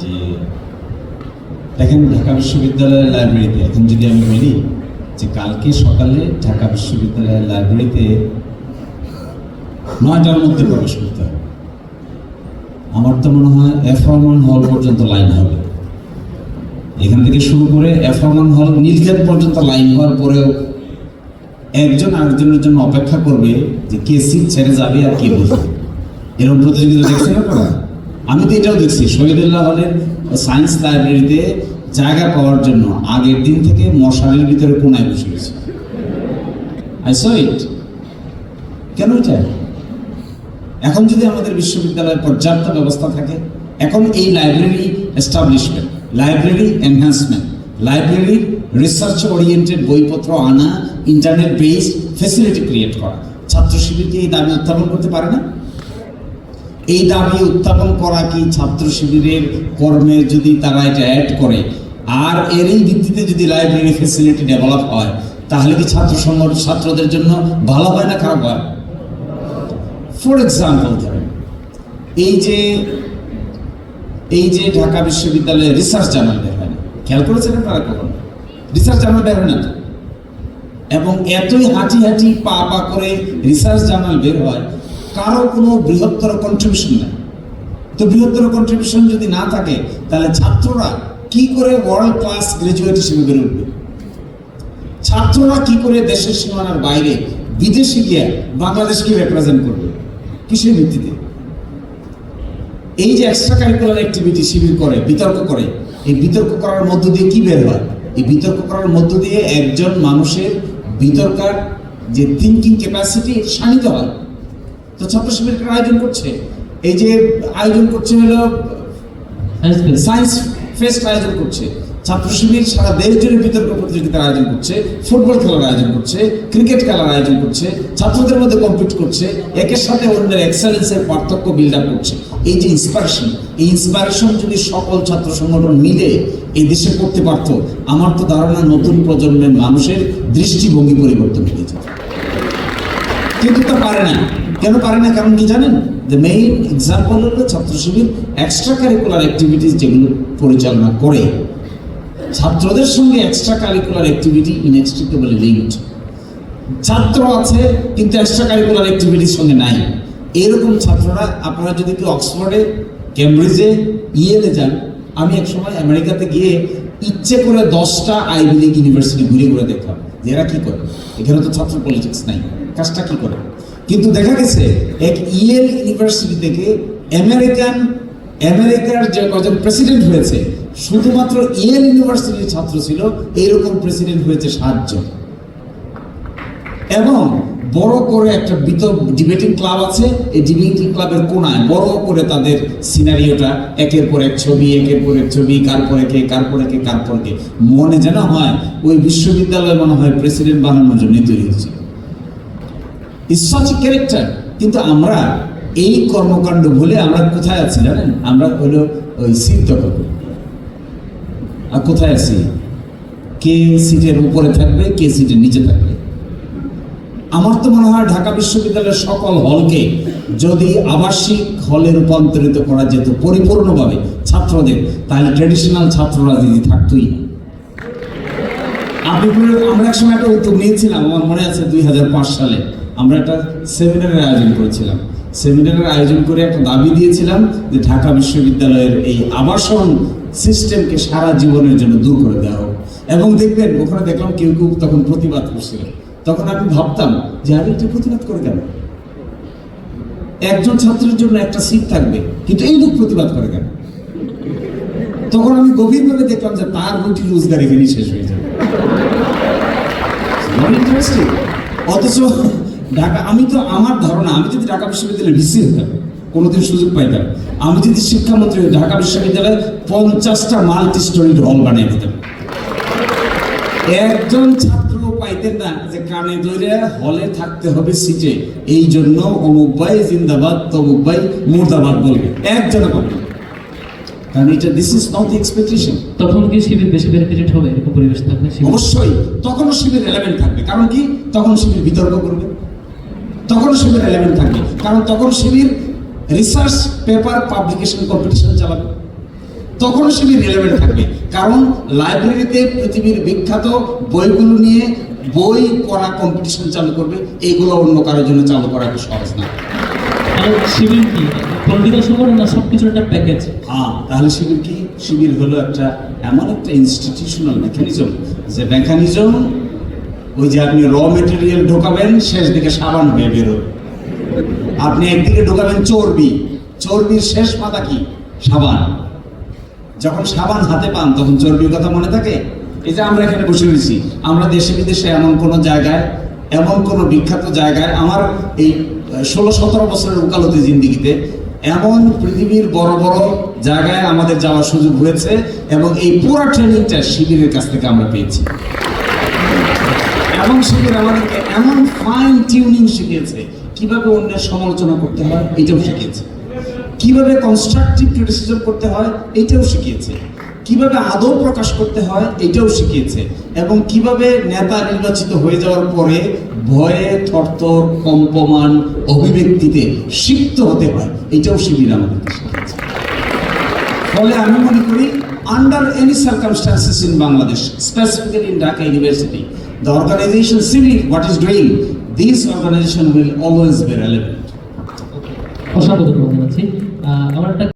যে দেখেন ঢাকা বিশ্ববিদ্যালয়ের লাইব্রেরিতে এখন যদি আমি বলি যে কালকে সকালে ঢাকা বিশ্ববিদ্যালয়ের লাইব্রেরিতে নয়টার মধ্যে প্রবেশ করতে হবে। আমার তো মনে হয় এফরমান হল পর্যন্ত লাইন হবে। এখান থেকে শুরু করে এফরমান হল নীলক্ষেত পর্যন্ত লাইন হওয়ার পরেও একজন আরেকজনের জন্য অপেক্ষা করবে যে কে সিট ছেড়ে যাবে আর কে বসবে এরকম প্রতিযোগিতা দেখছেন আপনারা? আমি তো এটাও দেখছি, শহীদুল্লাহ হলের সায়েন্স লাইব্রেরিতে জায়গা পাওয়ার জন্য আগের দিন থেকে মশারির ভিতরে কোনায় বসে গেছে। আই সো ইট কেন এটা? এখন যদি আমাদের বিশ্ববিদ্যালয়ে পর্যাপ্ত ব্যবস্থা থাকে, এখন এই library establishment library enhancement library research oriented বইপত্র আনা ইন্টারনেট বেসড ফেসিলিটি ক্রিয়েট করা। ছাত্র শিবিরকে এই দাবি উত্থাপন করতে পারে না? এই দাবি উত্থাপন করা কি ছাত্র শিবিরের কর্মে যদি তারা এটা অ্যাড করে? আর এরই ভিত্তিতে যদি লাইব্রেরি ফেসিলিটি ডেভেলপ হয়, তাহলে কি ছাত্র সংগঠন ছাত্রদের জন্য ভালো হয় না খারাপ হয়? ফর এক্সাম্পল ধরেন, এই যে এই যে ঢাকা বিশ্ববিদ্যালয়ে রিসার্চ জার্নাল বের হয় না খেয়াল করেছেন আপনারা কখন? রিসার্চ জার্নাল বের হয় না তো? এবং এতই হাঁটি হাঁটি পা পা করে রিসার্চ জার্নাল বের হয় কারও কোনো বৃহত্তর কন্ট্রিবিউশন নেই। তো বৃহত্তর কন্ট্রিবিউশন যদি না থাকে, তাহলে ছাত্ররা কি করে ওয়ার্ল্ড ক্লাস গ্রাজুয়েট হিসেবে বেড়ে উঠবে ছাত্ররা কি করে দেশের সীমানার বাইরে বিদেশে গিয়ে বাংলাদেশকে রিপ্রেজেন্ট করবে কিসের ভিত্তিতে? এই যে এক্সট্রা কারিকুলার অ্যাক্টিভিটি শিবির করে, বিতর্ক করে, এই বিতর্ক করার মধ্য দিয়ে কি বের হয়? এই বিতর্ক করার মধ্য দিয়ে একজন মানুষের বিতর্কার যে থিঙ্কিং ক্যাপাসিটি শানিত হয়। তো ছাত্র শিবিরকে আয়োজন করছে? এই যে আয়োজন করছে হলো সায়েন্স ফেস্ট আয়োজন করছে। ছাত্র শিবির সারা দেশ জুড়ে বিতর্ক প্রতিযোগিতার আয়োজন করছে ফুটবল খেলার আয়োজন করছে ক্রিকেট খেলার আয়োজন করছে ছাত্রদের মধ্যে কম্পিট করছে একের সাথে অন্যের এক্সেলেন্সের পার্থক্য বিল্ড আপ করছে। এই যে ইন্সপিরেশন এই ইন্সপিরেশন যদি সকল ছাত্র সংগঠন মিলে এই দেশে করতে পারত আমার তো ধারণা নতুন প্রজন্মের মানুষের দৃষ্টিভঙ্গি পরিবর্তন হয়ে যেত। কিন্তু তা পারে না। কেন পারে না? কারণ কি জানেন? দ্য মেইন এক্সাম্পল হলো ছাত্র শিবির এক্সট্রা কারিকুলার অ্যাক্টিভিটিস যেগুলো পরিচালনা করে। ছাত্রদের সঙ্গে extra curricular activity inextricably linked ছাত্র আছে, কিন্তু এক্সট্রা কারিকুলার অ্যাক্টিভিটির সঙ্গে নাই। এরকম ছাত্ররা আপনারা যদি কেউ অক্সফোর্ডে ক্যামব্রিজে ইয়েলে যান, আমি এক সময় আমেরিকাতে গিয়ে ইচ্ছে করে দশটা আইভি লিগ ইউনিভার্সিটি ঘুরে ঘুরে দেখলাম যে এরা কি করে? এখানে তো ছাত্র পলিটিক্স নাই। কাজটা কি করে? কিন্তু দেখা গেছে এক ইয়েল ইউনিভার্সিটি থেকে আমেরিকান, আমেরিকার যে কজন প্রেসিডেন্ট হয়েছে, শুধুমাত্র ইয়েল ইউনিভার্সিটির ছাত্র ছিল, এইরকম প্রেসিডেন্ট হয়েছে সাতজন। এবং বড় করে একটা বিতর্ক ডিবেটিং ক্লাব আছে, এই ডিবেটিং ক্লাবের কোনায় বড় করে তাদের সিনারিওটা একের পর এক ছবি, একের পর এক ছবি, কার পরে কে কার পরে কে কার পরে কে মনে যেন হয়, ওই বিশ্ববিদ্যালয় মনে হয় প্রেসিডেন্ট বানানোর জন্য তৈরি হয়েছে। সাচ ক্যারেক্টার কিন্তু আমরা এই কর্মকাণ্ড ভুলে আমরা কোথায় আছি জানেন? আমরা হলো ওই সিট দখল আর কোথায় আছি? কে সিটের উপরে থাকবে, কে সিটের নিচে থাকবে? আমার তো মনে হয় ঢাকা বিশ্ববিদ্যালয়ের সকল হলকে যদি আবাসিক হলে রূপান্তরিত করা যেত পরিপূর্ণভাবে ছাত্রদের, তাহলে ট্রেডিশনাল ছাত্র রাজনীতি থাকতোই না। আপনি আমরা এক সময় একটা উদ্যোগ নিয়েছিলাম, আমার মনে আছে দুই হাজার পাঁচ সালে। আমরা একটা সেমিনারের আয়োজন করেছিলাম। সেমিনারের আয়োজন করে একটা দাবি দিয়েছিলাম যে ঢাকা বিশ্ববিদ্যালয়ের এই আবাসন সিস্টেমকে সারা জীবনের জন্য দূর করে দেওয়া হোক। এবং দেখবেন, ওখানে দেখলাম কেউ কেউ তখন প্রতিবাদ করছিল। তখন আমি ভাবতাম যে আমি একটু প্রতিবাদ করে কেন? একজন ছাত্রের জন্য একটা সিট থাকবে, কিন্তু এই লোক প্রতিবাদ করে কেন? তখন আমি গভীরভাবে দেখলাম যে, তার রুটি রোজগার এখানেই শেষ হয়ে যাবে। অথচ ঢাকা আমি তো আমার ধারণা আমি যদি ঢাকা বিশ্ববিদ্যালয়ের ভিসি হতাম কোনোদিন সুযোগ পাইতাম আমি যদি শিক্ষামন্ত্রী ঢাকা বিশ্ববিদ্যালয়ে পঞ্চাশটা মাল্টি স্টোরি হল বানিয়ে দিতাম একজন ছাত্র পাইতেন না যে কানে ধরে হলে থাকতে হবে সিটে। এই জন্য অমুক ভাই জিন্দাবাদ তমুক ভাই মুর্দাবাদ বলবে একজন না। কারণ এটা দিস ইজ নট এক্সপেকটেশন তখন কি শিবির বেশি বেনিফিটেড হবে? এরকম পরিবেশ থাকলে শিবির? অবশ্যই তখনও শিবির এলেমেন্ট থাকবে। কারণ কি? তখন শিবির বিতর্ক করবে। তখন শিবির এলেমেন্ট থাকবে কারণ তখন শিবির রিসার্চ পেপার পাবলিকেশন কম্পিটিশন চালাবে। তখন শিবির রিলেভেন্ট থাকবে। কারণ লাইব্রেরিতে পৃথিবীর বিখ্যাত বইগুলো নিয়ে বই পড়া কম্পিটিশন চালু করবে। এইগুলো অন্য কারোর জন্য চালু করা সহজ না। শিবির কি? পলিটিক্যাল সংগঠন না সবকিছুর একটা প্যাকেজ হ্যাঁ তাহলে শিবির কি? শিবির হলো একটা এমন একটা ইনস্টিটিউশনাল মেকানিজম যে মেকানিজম ওই যে আপনি র মেটেরিয়াল ঢোকাবেন, শেষ দিকে সাবান হয়ে বেরোবে আপনি একদিকে ঢোকাবেন চর্বি। চর্বির শেষ পাতা কি? সাবান। যখন সাবান হাতে পান, তখন চর্বির কথা মনে থাকে? এই যে আমরা এখানে বসে রয়েছি, আমরা দেশে বিদেশে এমন কোনো জায়গায়, এমন কোনো বিখ্যাত জায়গায়, আমার এই ষোলো সতেরো বছরের উকালতি জিন্দিগিতে এমন পৃথিবীর বড় বড় জায়গায় আমাদের যাওয়ার সুযোগ হয়েছে এবং এই পুরো ট্রেনিংটা শিবিরের কাছ থেকে আমরা পেয়েছি। এবং শিবির আমাদেরকে এমন ফাইন টিউনিং শিখিয়েছে, কীভাবে অন্যের সমালোচনা করতে হয়, এটাও শিখিয়েছে। কীভাবে কনস্ট্রাকটিভ ক্রিটিসিজম করতে হয়, এটাও শিখিয়েছে। কীভাবে আদৌ প্রকাশ করতে হয়, এটাও শিখিয়েছে। এবং কীভাবে নেতা নির্বাচিত হয়ে যাওয়ার পরে ভয়ে থরথর, কম্পমান, অভিব্যক্তিতে সিক্ত হতে হয়, এটাও শিবির শিখিয়েছে। ফলে আমি মনে করি under any circumstances in Bangladesh specifically in Dhaka University the organisation civic what is doing this organisation will always be relevant